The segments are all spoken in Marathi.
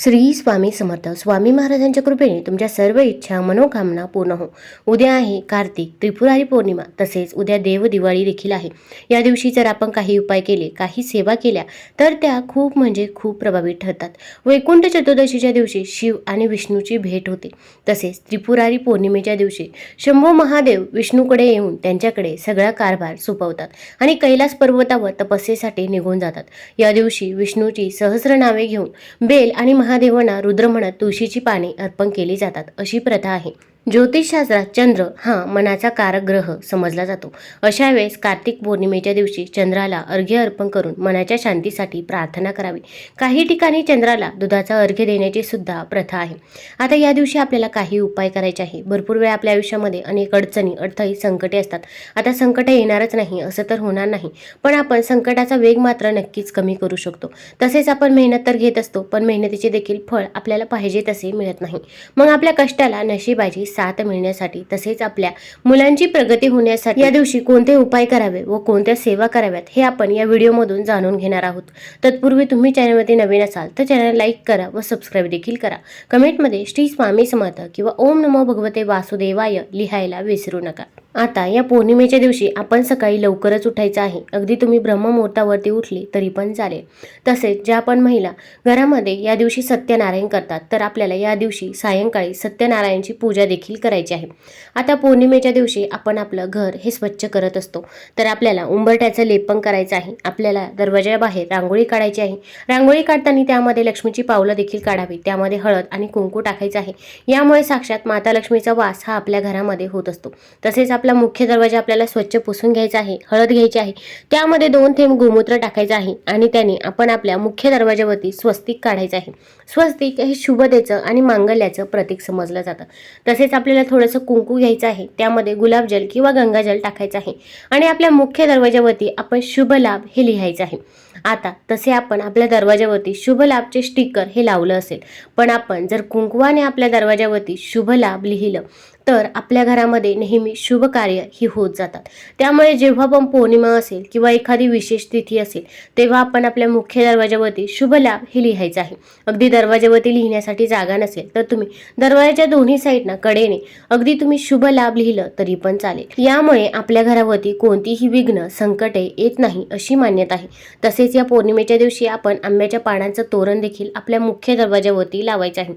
श्री स्वामी समर्थ. स्वामी महाराजांच्या कृपेने तुमच्या सर्व इच्छा मनोकामना पूर्ण हो. उद्या आहे कार्तिक त्रिपुरारी पौर्णिमा. तसेच उद्या देव दिवाळी देखील आहे. या दिवशी जर आपण काही उपाय केले काही सेवा केल्या तर त्या खूप म्हणजे खूप प्रभावित ठरतात. वैकुंठ चतुर्दशीच्या दिवशी शिव आणि विष्णूची भेट होते. तसेच त्रिपुरारी पौर्णिमेच्या दिवशी शंभू महादेव विष्णूकडे येऊन त्यांच्याकडे सगळा कारभार सोपवतात आणि कैलास पर्वतावर तपस्येसाठी निघून जातात. या दिवशी विष्णूची सहस्र नावे घेऊन बेल आणि महादेवांना रुद्र म्हणत तुळशीची पाने अर्पण केली जातात अशी प्रथा आहे. ज्योतिषशास्त्रात चंद्र हा मनाचा कारक ग्रह समजला जातो. अशा वेळेस कार्तिक पौर्णिमेच्या दिवशी चंद्राला अर्घ्य अर्पण करून मनाच्या शांतीसाठी प्रार्थना करावी. काही ठिकाणी चंद्राला दुधाचा अर्घ्य देण्याची सुद्धा प्रथा आहे. आता या दिवशी आपल्याला काही उपाय करायचे आहे. भरपूर वेळा आपल्या आयुष्यामध्ये अनेक अडचणी अडथळी संकटे असतात. आता संकट येणारच नाही असं तर होणार नाही. पण आपण संकटाचा वेग मात्र नक्कीच कमी करू शकतो. तसेच आपण मेहनत तर घेत असतो पण मेहनतीचे देखील फळ आपल्याला पाहिजे तसे मिळत नाही. मग आपल्या कष्टाला नशिबाची साथ मिळण्यासाठी तसेच आपल्या मुलांची प्रगती होण्यासाठी या दिवशी कोणते उपाय करावे व कोणत्या सेवा कराव्यात हे आपण या व्हिडिओमधून जाणून घेणार आहोत. तत्पूर्वी तुम्ही चॅनलमध्ये नवीन असाल तर चॅनल लाईक करा व सबस्क्राईब देखील करा. कमेंटमध्ये श्री स्वामी समर्थ किंवा ओम नमो भगवते वासुदेवाय लिहायला विसरू नका. आता या पौर्णिमेच्या दिवशी आपण सकाळी लवकरच उठायचं आहे. अगदी तुम्ही ब्रह्ममुहूर्तावरती उठली तरी पण चालेल. तसेच ज्या पण महिला घरामध्ये या दिवशी सत्यनारायण करतात तर आपल्याला या दिवशी सायंकाळी सत्यनारायणची पूजा देखील करायची आहे. आता पौर्णिमेच्या दिवशी आपण आपलं घर हे स्वच्छ करत असतो. तर आपल्याला उंबरट्याचं लेपन करायचं आहे. आपल्याला दरवाजाबाहेर रांगोळी काढायची आहे. रांगोळी काढताना त्यामध्ये लक्ष्मीची पावलं देखील काढावी. त्यामध्ये हळद आणि कुंकू टाकायचं आहे. यामुळे साक्षात माता लक्ष्मीचा वास हा आपल्या घरामध्ये होत असतो. तसेच आपला मुख्य दरवाजा आपल्याला स्वच्छ पुसून घ्यायचा आहे हळद घ्यायची आहे. त्यामध्ये दोन थेंब गोमूत्र टाकायचं आहे आणि त्याने आपण आपल्या मुख्य दरवाजावरती स्वस्तिक काढायचं आहे. स्वस्तिक हे शुभतेचं आणि मांगल्याचं प्रतीक समजलं जातं. तसेच आपल्याला थोडंसं कुंकू घ्यायचं आहे त्यामध्ये गुलाबजल किंवा गंगाजल टाकायचं आहे आणि आपल्या मुख्य दरवाजावरती आपण शुभ लाभ हे लिहायचं आहे. आता तसे आपण आपल्या दरवाजावरती शुभ लाभचे स्टिकर हे लावलं असेल पण आपण जर कुंकवाने आपल्या दरवाजावरती शुभ लाभ लिहिलं तर आपल्या घरामध्ये नेहमी शुभ कार्य ही होत जातात. त्यामुळे जेव्हा पण पौर्णिमा असेल किंवा एखादी विशेष तिथी असेल तेव्हा आपण आपल्या मुख्य दरवाजावरती शुभ लाभ हे लिहायचं आहे. अगदी दरवाजावरती लिहिण्यासाठी जागा नसेल तर तुम्ही दरवाजाच्या दोन्ही साईडना कडेने अगदी तुम्ही शुभ लाभ लिहिलं तरी पण चालेल. यामुळे आपल्या घरावरती कोणतीही विघ्न संकटे येत नाही अशी मान्यता आहे. तसेच या पौर्णिमेच्या दिवशी आपण आंब्याच्या पानांचं तोरण देखील आपल्या मुख्य दरवाजावरती लावायचं आहे.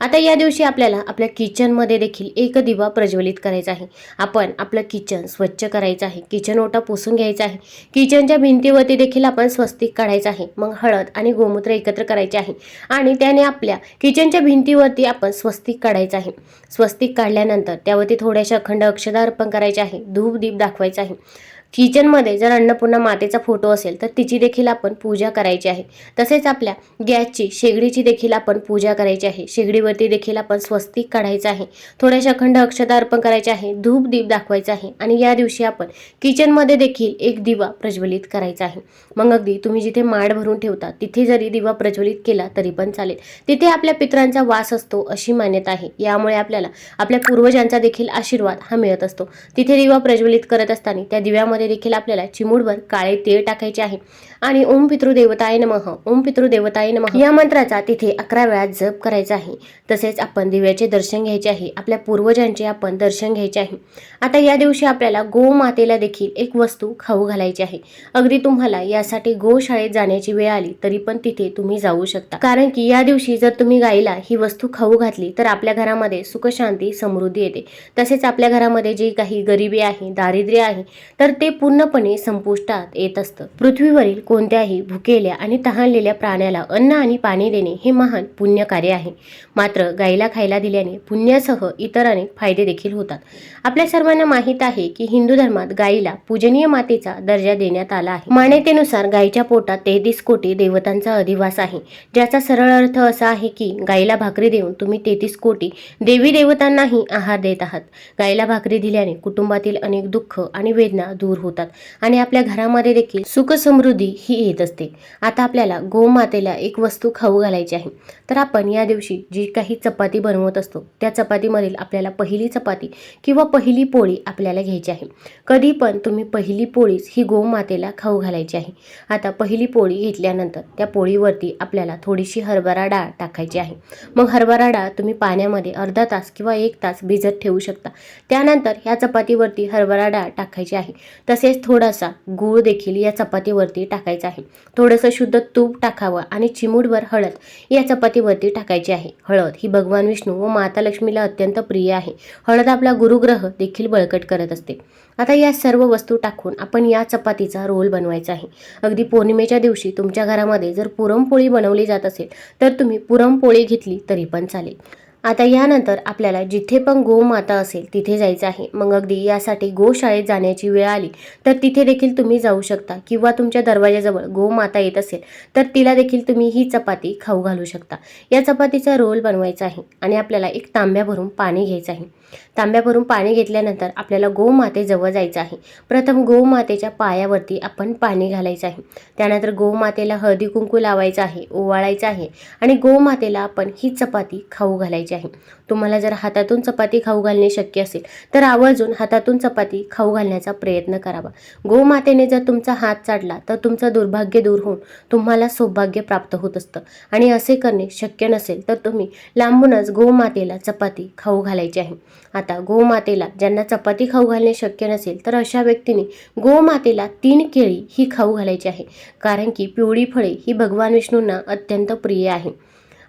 आता या दिवशी आपल्याला आपल्या किचनमध्ये देखील एक दिवा प्रज्वलित करायचा आहे. आपण आपलं किचन स्वच्छ करायचं आहे. किचन ओटा पुसून घ्यायचा आहे. किचनच्या भिंतीवरती देखील आपण स्वस्तिक काढायचं आहे. मग हळद आणि गोमूत्र एकत्र करायचे आहे. आणि त्याने आपल्या किचनच्या भिंतीवरती आपण स्वस्तिक काढायचं आहे. स्वस्तिक काढल्यानंतर त्यावरती थोड्याशा अखंड अक्षदा अर्पण करायचे आहे. धूप दीप दाखवायचा आहे. किचनमध्ये जर अन्नपूर्णा मातेचा फोटो असेल तर तिची देखील आपण पूजा करायची आहे. तसेच आपल्या गॅसची शेगडीची देखील आपण पूजा करायची आहे. शेगडीवरती देखील आपण स्वस्तिक काढायचं आहे. थोड्याशा अखंड अक्षता अर्पण करायचे आहे. धूप दीप दाखवायचा आहे. आणि या दिवशी आपण किचनमध्ये देखील एक दिवा प्रज्वलित करायचा आहे. मग अगदी तुम्ही जिथे माड भरून ठेवता तिथे जरी दिवा प्रज्वलित केला तरी पण चालेल. तिथे आपल्या पितरांचा वास असतो अशी मान्यता आहे. यामुळे आपल्याला आपल्या पूर्वजांचा देखील आशीर्वाद हा मिळत असतो. तिथे दिवा प्रज्वलित करत असताना त्या दिव्यामध्ये देखील आपल्याला चिमूडभर काळे तेल टाकायचे आहे. आणि ओम पितृदेवताय नमः. ओम पितृदेवताय नमः. या मंत्राचा तिथे अकरा वेळा जप करायचा आहे. तसेच आपण दिव्याचे दर्शन घ्यायचे आहे. आपल्या पूर्वजांचे आपण दर्शन घ्यायचे आहे. आता या दिवशी आपल्याला गोमातेला देखील एक वस्तू खाऊ घालायची आहे. अगदी तुम्हाला यासाठी गोशाळेत जाण्याची वेळ आली तरी पण तिथे तुम्ही जाऊ शकता. कारण की या दिवशी जर तुम्ही गायीला ही वस्तू खाऊ घातली तर आपल्या घरामध्ये सुखशांती समृद्धी येते. तसेच आपल्या घरामध्ये जी काही गरिबी आहे दारिद्र्य आहे तर ते ते पूर्णपणे संपुष्टात येत असतं. पृथ्वीवरील कोणत्याही भुकेल्या आणि तहानलेल्या प्राण्याला अन्न आणि पाणी देणे हे महान पुण्य कार्य आहे. मात्र गाईला खायला दिल्याने पुण्यासह इतर अनेक फायदे देखील होतात. आपल्या सर्वांना माहीत आहे की हिंदू धर्मात गाईला पूजनीय मातेचा दर्जा देण्यात आला आहे. मान्यतेनुसार गायीच्या पोटात तेहतीस कोटी देवतांचा अधिवास आहे. ज्याचा सरळ अर्थ असा आहे की गायीला भाकरी देऊन तुम्ही तेहतीस कोटी देवी देवतांनाही आहार देत आहात. गायीला भाकरी दिल्याने कुटुंबातील अनेक दुःख आणि वेदना दूर दूर होतात. आणि आपल्या घरामध्ये देखील सुख समृद्धी ही येत असते. आता आपल्याला गोमातेला एक वस्तू खाऊ घालायची आहे. तर आपण या दिवशी जी काही चपाती बनवत असतो त्या चपातीमधील आपल्याला पहिली चपाती किंवा पहिली पोळी आपल्याला घ्यायची आहे. कधी पण तुम्ही पहिली पोळीच ही गोमातेला खाऊ घालायची आहे. आता पहिली पोळी घेतल्यानंतर त्या पोळीवरती आपल्याला थोडीशी हरभरा डाळ टाकायची आहे. मग हरभरा डाळ तुम्ही पाण्यामध्ये अर्धा तास किंवा एक तास भिजत ठेवू शकता. त्यानंतर ह्या चपातीवरती हरभरा डाळ टाकायची आहे. तसेच थोडासा गूळ देखील या चपातीवरती टाकायचा आहे. थोडंसं शुद्ध तूप टाकावं आणि चिमूटभर हळद या चपातीवरती टाकायची आहे. हळद ही भगवान विष्णू व माता लक्ष्मीला अत्यंत प्रिय आहे. हळद आपला गुरुग्रह देखील बळकट करत असते. आता या सर्व वस्तू टाकून आपण या चपातीचा रोल बनवायचा आहे. अगदी पौर्णिमेच्या दिवशी तुमच्या घरामध्ये जर पुरणपोळी बनवली जात असेल तर तुम्ही पुरणपोळी घेतली तरी पण चालेल. आता यानंतर आपल्याला जिथे पण गोमाता असेल तिथे जायचं आहे. मग अगदी यासाठी गोशाळेत जाण्याची वेळ आली. तर तिथे देखील तुम्ही जाऊ शकता. किंवा तुमच्या दरवाजाजवळ गोमाता येत असेल तर तिला देखील तुम्ही ही चपाती खाऊ घालू शकता. या चपातीचा रोल बनवायचा आहे आणि आपल्याला एक तांब्या भरून पाणी घ्यायचं आहे. तांब्यावरून पाणी घेतल्यानंतर आपल्याला गोमातेजवळ जायचं आहे. प्रथम गोमातेच्या पायावरती आपण पाणी घालायचं आहे. त्यानंतर गोमातेला हळदी कुंकू लावायचं आहे ओवाळायचं आहे आणि गोमातेला आपण ही चपाती खाऊ घालायची आहे. तुम्हाला जर हातातून चपाती खाऊ घालणे शक्य असेल तर आवर्जून हातातून चपाती खाऊ घालण्याचा प्रयत्न करावा. गोमातेने जर तुमचा हात चाडला तर तुमचं दुर्भाग्य दूर होऊन तुम्हाला सौभाग्य प्राप्त होत असतं. आणि असे करणे शक्य नसेल तर तुम्ही लांबूनच गोमातेला चपाती खाऊ घालायची आहे. आता गोमातेला ज्यांना चपाती खाऊ घालणे शक्य नसेल तर अशा व्यक्तीने गोमातेला तीन केळी ही खाऊ घालायची आहे. कारण की पिवळी फळे ही भगवान विष्णूंना अत्यंत प्रिय आहे.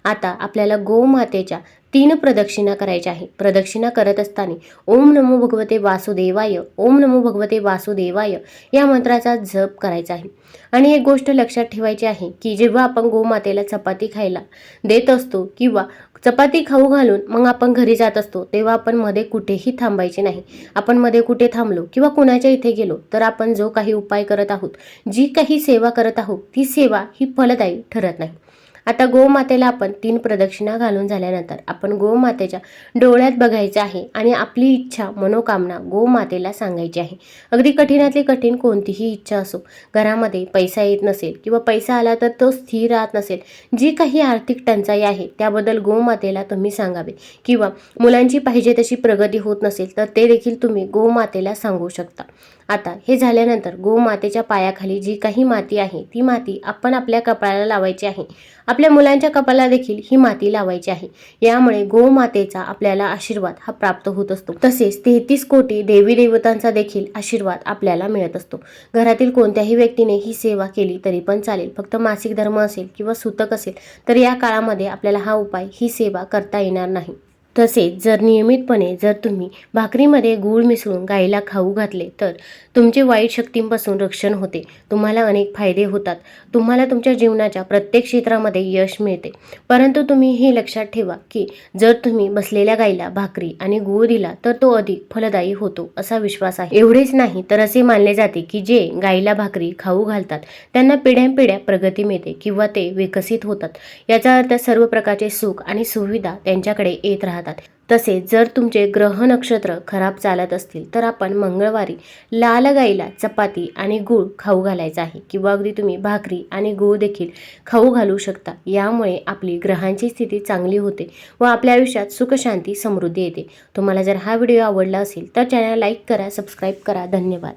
आता आपल्याला गोमातेच्या तीन प्रदक्षिणा करायच्या आहे. प्रदक्षिणा करत असताना ओम नमो भगवते वासुदेवाय ओम नमो भगवते वासुदेवाय या मंत्राचा जप करायचा आहे. आणि एक गोष्ट लक्षात ठेवायची आहे की जेव्हा आपण गोमातेला चपाती खायला देत असतो किंवा चपाती खाऊ घालून मग आपण घरी जात असतो तेव्हा आपण मध्ये कुठेही थांबायचे नाही. आपण मध्ये कुठे थांबलो किंवा कुणाच्या इथे गेलो तर आपण जो काही उपाय करत आहोत जी काही सेवा करत आहोत ती सेवा ही फलदायी ठरत नाही. आता गोमातेला आपण तीन प्रदक्षिणा घालून झाल्यानंतर आपण गोमातेच्या डोळ्यात बघायचं आहे आणि आपली इच्छा मनोकामना गोमातेला सांगायची आहे. अगदी कठीणातली कठीण कोणतीही इच्छा असो घरामध्ये पैसा येत नसेल किंवा पैसा आला तर तो स्थिर राहत नसेल जी काही आर्थिक टंचाई आहे त्याबद्दल गोमातेला तुम्ही सांगावे. किंवा मुलांची पाहिजे तशी प्रगती होत नसेल तर ते देखील तुम्ही गोमातेला सांगू शकता. आता हे झाल्यानंतर गोमातेच्या पायाखाली जी काही माती आहे ती माती आपण आपल्या कपाळाला लावायची आहे. आपल्या मुलांच्या कपाळाला देखील ही माती लावायची आहे. यामुळे गोमातेचा आपल्याला आशीर्वाद हा प्राप्त होत असतो. तसेच तेहतीस कोटी देवी देवतांचा देखील आशीर्वाद आपल्याला मिळत असतो. घरातील कोणत्याही व्यक्तीने ही सेवा केली तरी पण चालेल. फक्त मासिक धर्म असेल किंवा सुतक असेल तर या काळामध्ये आपल्याला हा उपाय ही सेवा करता येणार नाही. तसेच जर नियमितपणे जर तुम्ही भाकरीमध्ये गूळ मिसळून गाईला खाऊ घातले तर तुमचे वाईट शक्तींपासून रक्षण होते. तुम्हाला अनेक फायदे होतात. तुम्हाला तुमच्या जीवनाच्या प्रत्येक क्षेत्रामध्ये यश मिळते. परंतु तुम्ही हे लक्षात ठेवा की जर तुम्ही बसलेल्या गाईला भाकरी आणि गूळ दिला तर तो अधिक फलदायी होतो असा विश्वास आहे. एवढेच नाही तर असे मानले जाते की जे गाईला भाकरी खाऊ घालतात त्यांना पिढ्यानपिढ्या प्रगती मिळते किंवा ते विकसित होतात. याचा अर्थ सर्व प्रकारचे सुख आणि सुविधा त्यांच्याकडे येत राहतात. राहतात. तसेच जर तुमचे ग्रह नक्षत्र खराब चालत असतील तर आपण मंगळवारी लाल गाईला चपाती आणि गूळ खाऊ घालायचा आहे किंवा अगदी तुम्ही भाकरी आणि गूळ देखील खाऊ घालू शकता. यामुळे आपली ग्रहांची स्थिती चांगली होते व आपल्या आयुष्यात सुखशांती समृद्धी येते. तुम्हाला जर हा व्हिडिओ आवडला असेल तर चॅनल लाईक करा सबस्क्राईब करा. धन्यवाद.